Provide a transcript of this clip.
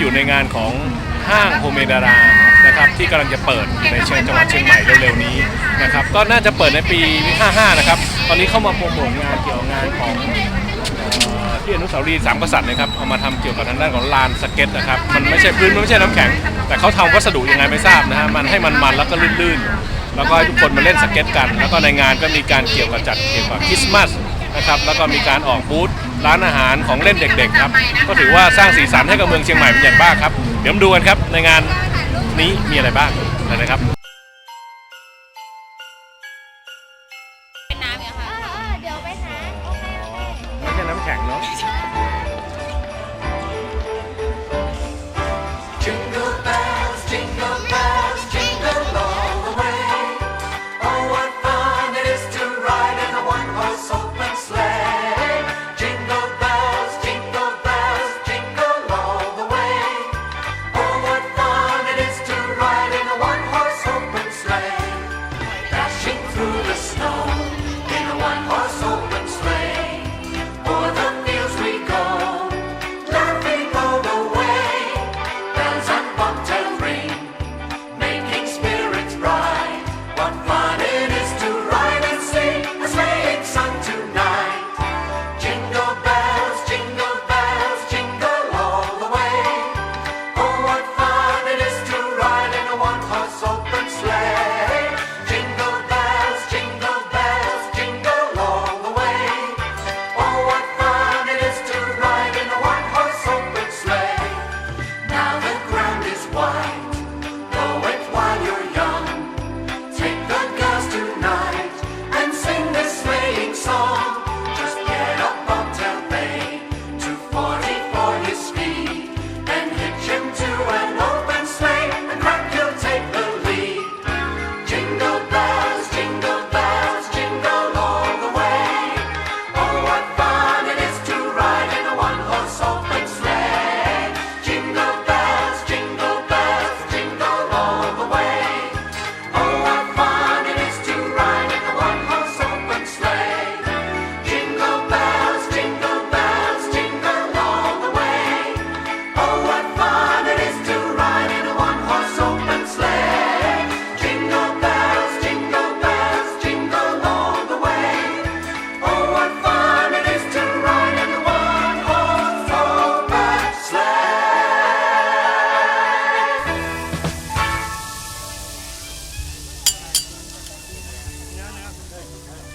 อยู่ในงานของห้างโฮเมดารานะครับที่กำลังจะเปิดในเชียงจังหวัดเชียงใหม่เร็วๆนี้นะครับก็น่าจะเปิดในปี 55 นะครับ ตอนนี้เข้ามาโปรโมทงานเกี่ยวกับงานของที่อนุสาวรีย์สามกษัตริย์นะครับเอามาทำเกี่ยวกับทางด้านของลานสเก็ตนะครับมันไม่ใช่พื้นมันไม่ใช่น้ำแข็ง แต่เขาทำวัสดุยังไงไม่ทราบนะฮะมันให้มันมันแล้วก็ลื่นๆ แล้วก็ให้ทุกคนมาเล่นสเก็ตกัน แล้วก็ในงานก็มีการเกี่ยวกับจัดเกี่ยวกับคริสต์มาส นะครับแล้วก็มีการออกบูธร้านอาหารของเล่นเด็กๆครับก็ถือว่าสร้างสีสันให้กับเมืองเชียงใหม่เป็นอย่างมากครับ เดี๋ยวมาดูกันครับในงานนี้มีอะไรบ้างนะครับ Okay.